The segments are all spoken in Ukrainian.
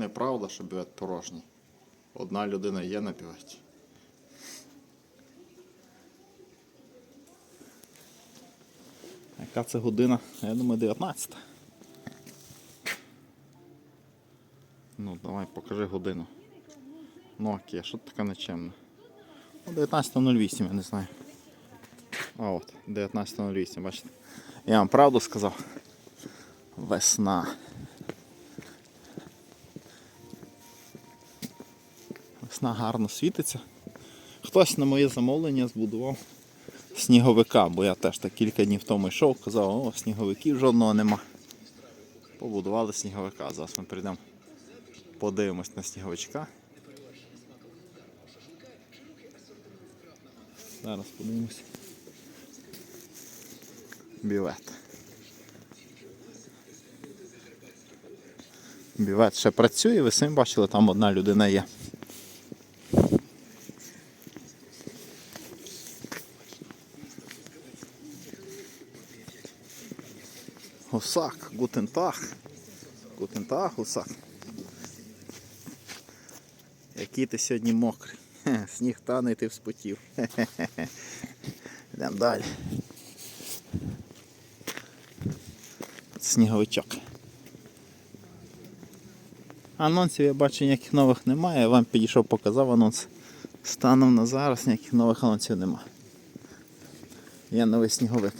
Неправда, що бювет порожній. Одна людина є на бюветі. Яка це година? Я думаю, 19. Ну, давай покажи годину. Nokia, що таке нечемне? Ну, 19.08, я не знаю. А от, 19.08, бачите. Я вам правду сказав. Весна. Весна гарно світиться. Хтось на моє замовлення збудував сніговика, бо я теж так кілька днів тому йшов, казав, о, сніговиків жодного нема. Побудували сніговика. Зараз ми прийдемо, подивимось на сніговичка. Зараз подивимось. Бівет. Бівет ще працює, ви самі бачили, там одна людина є. Гусак, гутентах. Гутентах, гусак. Який ти сьогодні мокрий. Сніг тане ти вспотів. Йдемо далі. Сніговичок. Анонсів я бачу ніяких нових немає. Я вам підійшов, показав анонс. Станом на зараз ніяких нових анонсів немає. Є новий сніговик.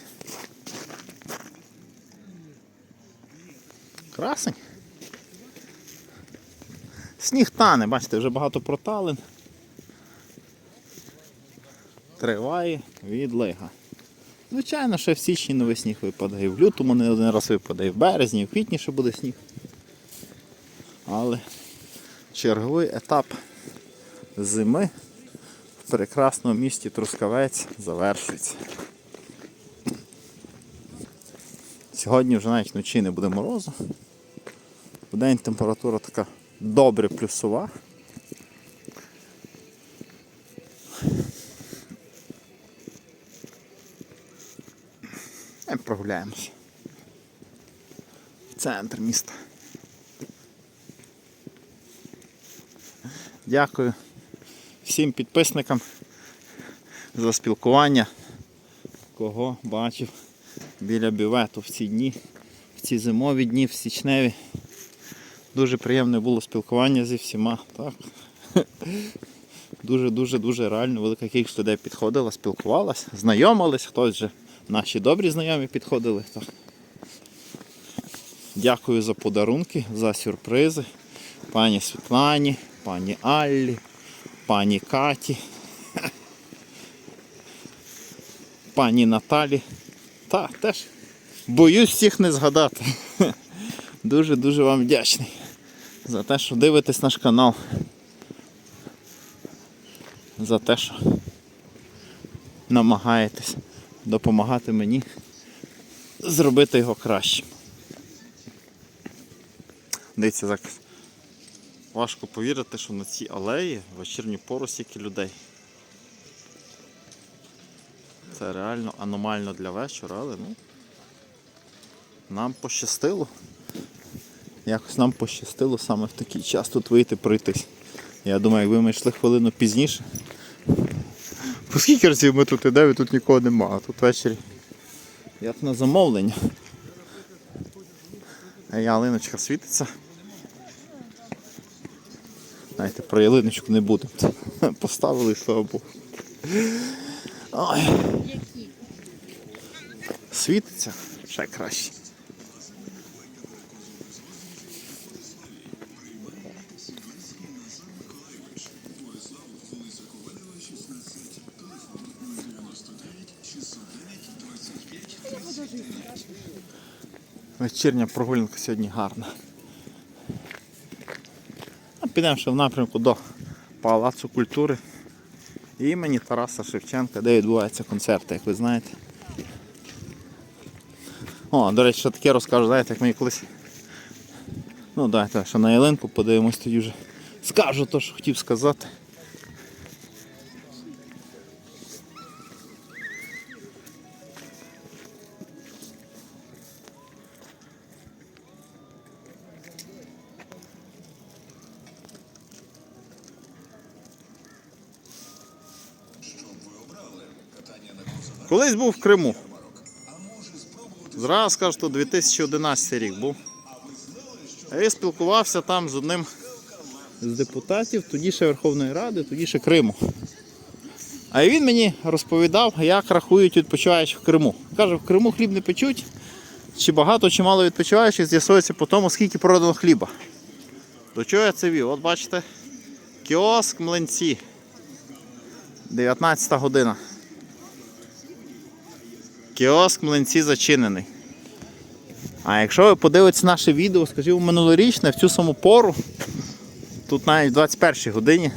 Красень. Сніг тане, бачите, вже багато проталин. Триває відлига. Звичайно, що в січні новий сніг випадає, в лютому не один раз випадає, в березні, в квітні ще буде сніг. Але черговий етап зими в прекрасному місті Трускавець завершується. Сьогодні вже навіть вночі не буде морозу. В день температура така добре плюсова. І прогуляємося. В центр міста. Дякую всім підписникам за спілкування, кого бачив біля бювету в ці дні, в ці зимові дні, в січневі. Дуже приємне було спілкування зі всіма. Дуже-дуже дуже реально велика кількість людей підходила, спілкувалась, знайомились, хтось вже наші добрі знайомі підходили. Так. Дякую за подарунки, за сюрпризи. Пані Світлані, пані Аллі, пані Каті, пані Наталі. Та, теж боюсь всіх не згадати. Дуже-дуже вам вдячний за те, що дивитесь наш канал. За те, що намагаєтесь допомагати мені зробити його кращим. Дивіться, так важко повірити, що на цій алеї в вечірню пору стільки людей. Це реально аномально для вечора, але ну, нам пощастило. Якось нам пощастило саме в такий час тут вийти пройтись. Я думаю, якби ми йшли хвилину пізніше. По скільки разів ми тут йдемо і тут нікого нема, а тут ввечері як на замовлення. А ялиночка світиться. Знаєте, про ялиночку не будемо. Поставили, слава Богу. Ой. Світиться ще краще. Вечірня прогулянка сьогодні гарна. Підемо ще в напрямку до Палацу культури імені Тараса Шевченка, де відбуваються концерти, як ви знаєте. О, до речі, що таке розкажу, знаєте, як мені колись. Ну дайте, що на ялинку подивимось тоді вже. Скажу то, що хотів сказати. Колись був в Криму. Зразу скажу, що 2011 рік був. Я спілкувався там з одним з депутатів, тоді ще Верховної Ради, тоді ще Криму. А він мені розповідав, як рахують відпочиваючих в Криму. Каже, в Криму хліб не печуть, чи багато, чи мало відпочиваючих, з'ясується по тому, скільки продано хліба. До чого я це вів? От бачите, кіоск млинці. 19 година. Кіоск млинці зачинений. А якщо ви подивитесь наше відео, скажімо, минулорічне, в цю саму пору, тут навіть в 21 годині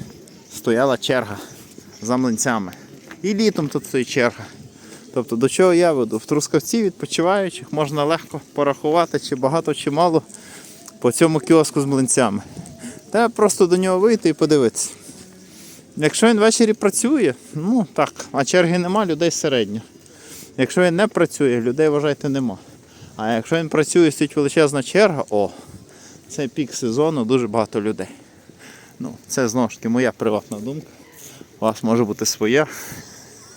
стояла черга за млинцями. І літом тут стоїть черга. Тобто до чого я веду? В Трускавці відпочиваючих можна легко порахувати, чи багато, чи мало по цьому кіоску з млинцями. Треба просто до нього вийти і подивитися. Якщо він ввечері працює, ну так, а черги нема, людей середньо. Якщо він не працює, людей вважайте нема. А якщо він працює, стоїть величезна черга, о, це пік сезону, дуже багато людей. Ну, це знову ж таки моя приватна думка. У вас може бути своя.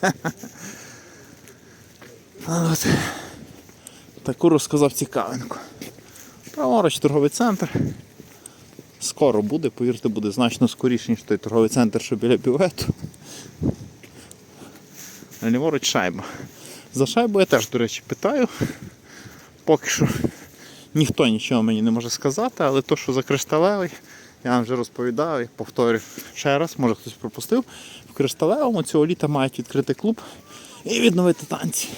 От. Таку розказав цікавинку. Праворуч торговий центр. Скоро буде, повірте, буде значно скоріше, ніж той торговий центр, що біля бювету. Ліворуч шайба. За шайбу я теж, до речі, питаю. Поки що ніхто нічого мені не може сказати, але то, що за кришталевий, я вам вже розповідав і повторю ще раз, може хтось пропустив. В кришталевому цього літа мають відкрити клуб і відновити танці.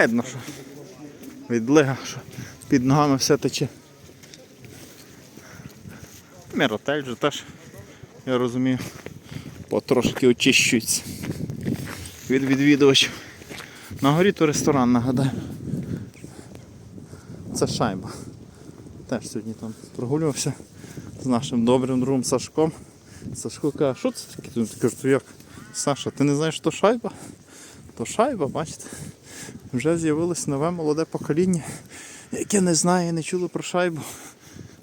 Видно, що відлига, що під ногами все тече. Міротель вже теж, я розумію, потрошки очищується від відвідувачів. На горі то ресторан, нагадаю. Це шайба. Теж сьогодні там прогулювався з нашим добрим другом Сашком. Сашко каже, що це таке? Кажу, «То як? Саша, ти не знаєш, що шайба? То шайба, бачите? Вже з'явилось нове молоде покоління, яке не знає не чуло про шайбу.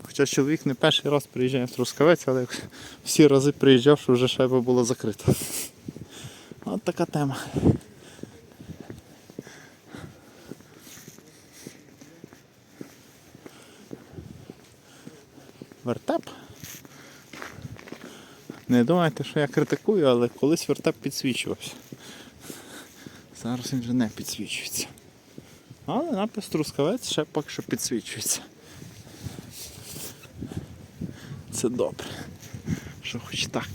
Хоча чоловік не перший раз приїжджає в Трускавець, але як всі рази приїжджав, що вже шайба була закрита. От така тема. Вертеп. Не думайте, що я критикую, але колись вертеп підсвічувався. Зараз він вже не підсвічується. Але напис трускавець ще поки що підсвічується. Це добре. Що хоч так.